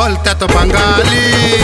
volta voltato Pangali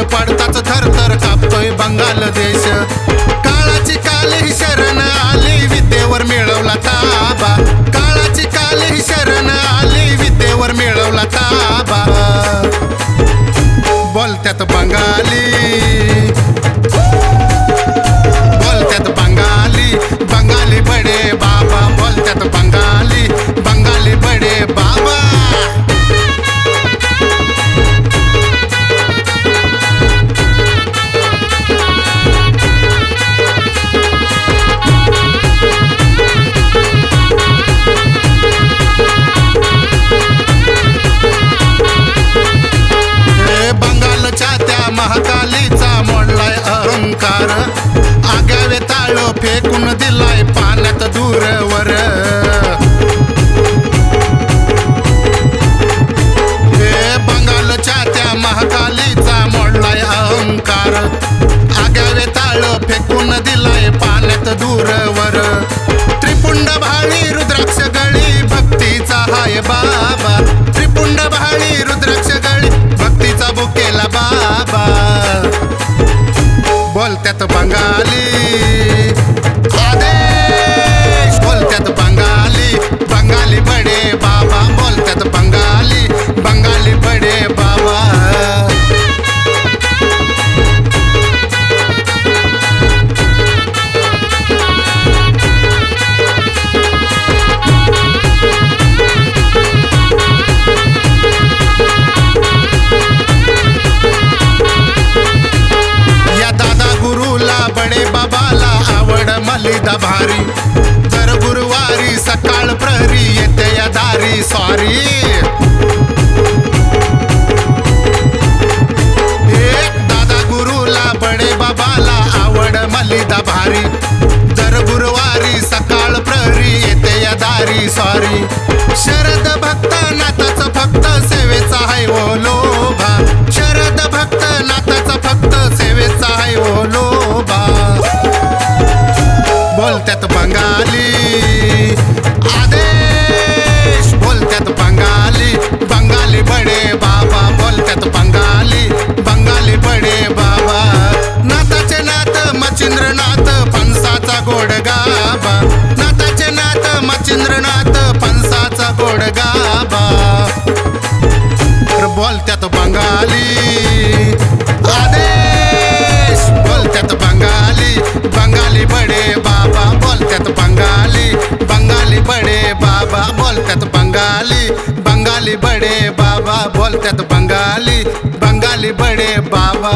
पाऊल पडताच थर थर कापतोय बांगलादेश काळाची काल ही शरण आली विद्येवर मिळवला ताबा. काळाची काल ही शरण आली विद्येवर मिळवला ताबा. बोलत्यात बंगाली. रुद्राक्ष गळी भक्तीचा हाय बाबा. त्रिपुंड बहाळी रुद्राक्ष गळी भक्तीचा बुकेला बाबा. बोलत्यात बंगाली. फायदा भारी. दर गुरुवारी सकाळ प्रहरी येते या दारी सॉरी. தெனாலி அதே बाबा बोलतात बंगाली बंगाली बडे बाबा बोलतात बंगाली बंगाली बडे बाबा.